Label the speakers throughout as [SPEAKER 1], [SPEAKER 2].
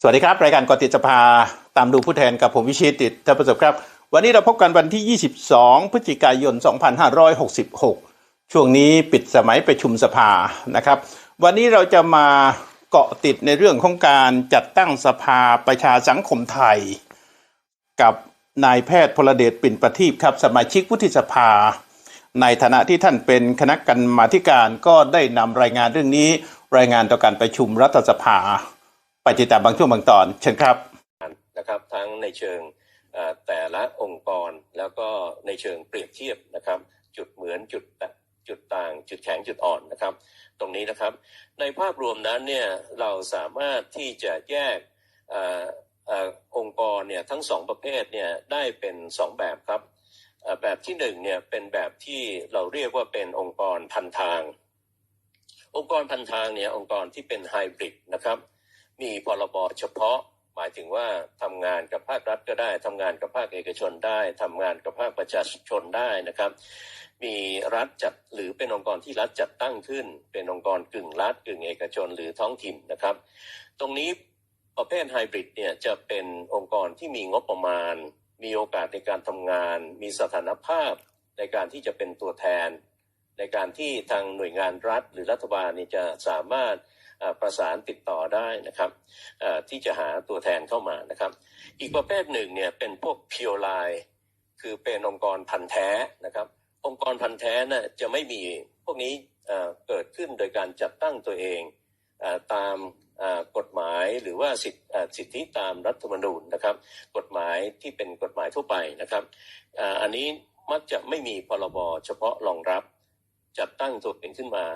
[SPEAKER 1] สวัสดีครับ รายการกติดสภาตามดูผู้แทนกับผมวิชิตติดท่านประสบครับ วันนี้เราพบกันวันที่ 22 พฤศจิกายน 2566 ช่วงนี้ปิดสมัยประชุมสภานะครับ วันนี้เราจะมาเกาะติดในเรื่องของการจัดตั้งสภาประชาสังคมไทย กับนายแพทย์พลเดชปิ่นประทีปครับ สมาชิกวุฒิสภา ในฐานะที่ท่านเป็นคณะกรรมาธิการก็ได้นำรายงานเรื่องนี้ รายงานต่อการประชุมรัฐสภา ไปติดตามบางช่วงบางตอน เชิญครับ
[SPEAKER 2] นะครับทั้งในเชิงแต่ละองค์กรแล้วก็ในเชิงเปรียบเทียบนะครับ จุดเหมือนจุดจุดต่าง จุดแข็งจุดอ่อนนะครับ ตรงนี้นะครับ ในภาพรวมนั้นเนี่ยเราสามารถที่จะแยกอองค์กรเนี่ยทั้งสองประเภทเนี่ยได้เป็นสองแบบครับแบบที่หนึ่งเนี่ยเป็นแบบที่เราเรียกว่าเป็นองค์กรพันทาง องค์กรพันทางเนี่ยองค์กรที่เป็นไฮบริดนะครับ มีพรบเฉพาะ หมายถึงว่าทำงานกับภาครัฐก็ได้ทำงานกับภาคเอกชนได้ทำงานกับภาคประชาชนได้นะครับ มีรัฐจัดหรือเป็นองค์กรที่รัฐจัดตั้งขึ้น เป็นองค์กรกึ่งรัฐกึ่งเอกชนหรือท้องถิ่นนะครับ ตรงนี้ประเภทไฮบริดเนี่ยจะเป็นองค์กรที่มีงบประมาณ มีโอกาสในการทำงาน มีสถานภาพในการที่จะเป็นตัวแทน ในการที่ทางหน่วยงานรัฐ หรือรัฐบาลนี่จะสามารถประสานติดต่อได้นะครับที่จะหาตัวแทนเข้ามานะครับ อีกประเภทหนึ่งเนี่ยเป็นพวก pure line คือเป็นองค์กรพันแท้นะครับ องค์กรพันแท้น่ะจะไม่มีพวกนี้เกิดขึ้นโดยการจัดตั้งตัวเองตามกฎหมายหรือว่าสิทธิสิทธิตามรัฐธรรมนูญนะครับ กฎหมายที่เป็นกฎหมายทั่วไปนะครับ อันนี้มักจะไม่มีพรบเฉพาะรองรับ จัดตั้งตัวเองขึ้นมา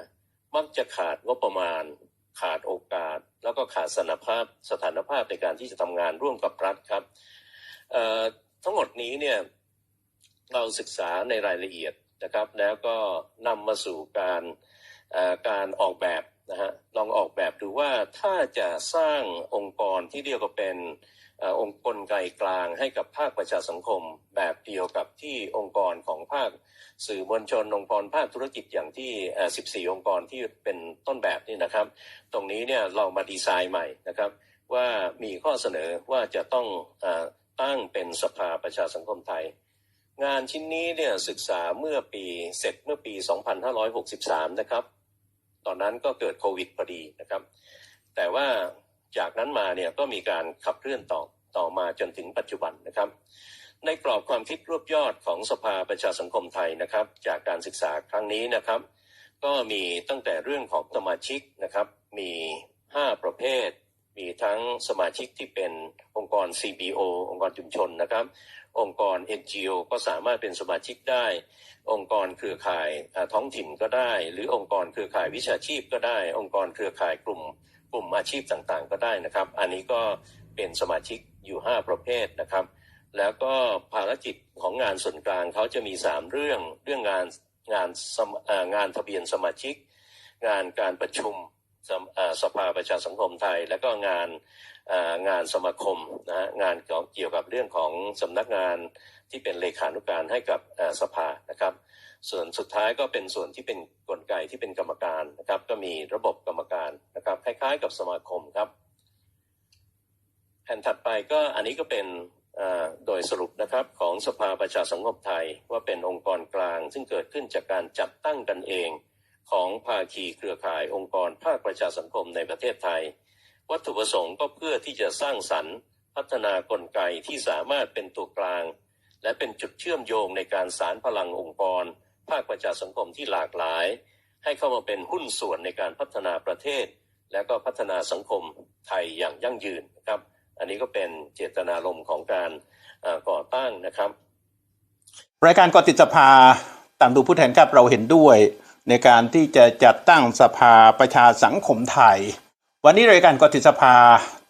[SPEAKER 2] มักจะขาดงบประมาณ ขาดโอกาส แล้วก็ขาดสถานภาพสถานภาพในการที่จะทำงานร่วมกับรัฐครับทั้งหมดนี้เนี่ยเราศึกษาในรายละเอียดนะครับ แล้วก็นำมาสู่การการออกแบบนะฮะลองออกแบบดูว่าถ้าจะสร้างองค์กรที่เรียกว่าเป็นอองค์กลไกกลางให้กับภาคประชาสังคม แบบเดียวกับที่องค์กรของภาคสื่อมวลชนองค์กรภาคธุรกิจอย่างที่ 14 องค์กรที่เป็นต้นแบบนี่นะครับ ตรงนี้เนี่ยเรามาดีไซน์ใหม่นะครับว่ามีข้อเสนอว่าจะต้องอตั้งเป็นสภาประชาสังคมไทย งานชิ้นนี้เนี่ยศึกษาเมื่อปีเสร็จเมื่อปี 2563 นะครับ นั้นก็เกิดโควิดพอดีนะครับ แต่ว่าจากนั้นมาเนี่ยก็มีการขับเคลื่อนต่อต่อมาจนถึงปัจจุบันนะครับ ในกรอบความคิดรวบยอดของสภาประชาสังคมไทยนะครับ จากการศึกษาครั้งนี้นะครับ ก็มีตั้งแต่เรื่องของสมาชิกนะครับ มี 5 ประเภท มีทั้งสมาชิกที่เป็นองค์กร CBO องค์กรชุมชนนะครับ องค์กร NGO ก็สามารถเป็นสมาชิกได้ องค์กรเครือข่ายท้องถิ่นก็ได้ หรือองค์กรเครือข่ายวิชาชีพก็ได้ องค์กรเครือข่ายกลุ่มกลุ่มอาชีพต่างๆ ก็ได้นะครับ อันนี้ก็เป็นสมาชิกอยู่ 5 ประเภทนะครับ แล้วก็ภารกิจของงานส่วนกลางเขาจะมี 3 เรื่อง เรื่องงานงานงานทะเบียนสมาชิก งานการประชุม สภาประชาสังคมไทย แล้วก็งานงานสมาคมนะฮะงานเกี่ยวกับเรื่องของสำนักงานที่เป็นเลขานุการให้กับสภานะครับ ส่วนสุดท้ายก็เป็นส่วนที่เป็นกลไกที่เป็นกรรมการนะครับ ก็มีระบบกรรมการนะครับคล้ายๆ กับสมาคมครับแผ่นถัดไปก็อันนี้ก็เป็นโดยสรุปนะครับของสภาประชาสังคมไทย ว่าเป็นองค์กรกลาง ซึ่งเกิดขึ้นจากการจัดตั้งกันเอง ของภาคีเครือข่ายองค์กรภาคประชาสังคมในประเทศไทย วัตถุประสงค์ก็เพื่อที่จะสร้างสรรค์ พัฒนากลไกที่สามารถเป็นตัวกลาง และเป็นจุดเชื่อมโยงในการสารพลังองค์กร ภาคประชาสังคมที่หลากหลาย ให้เข้ามาเป็นหุ้นส่วนในการพัฒนาประเทศ และก็พัฒนาสังคมไทยอย่างยั่งยืนนะครับ อันนี้ก็เป็นเจตนารมณ์ของการก่อตั้งนะครับ
[SPEAKER 1] รายการกอติดสภาตามดูผู้แทนครับเราเห็นด้วย ในการที่จะจัดตั้งสภาประชาสังคมไทย วันนี้รายการกอติดสภา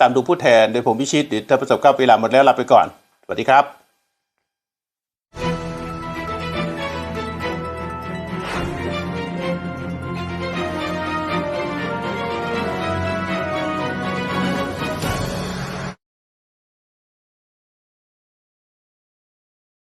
[SPEAKER 1] ตามดูผู้แทน โดยผมพิชิตดิษฐประสบกับเวลาหมดแล้วลาไปก่อน สวัสดีครับ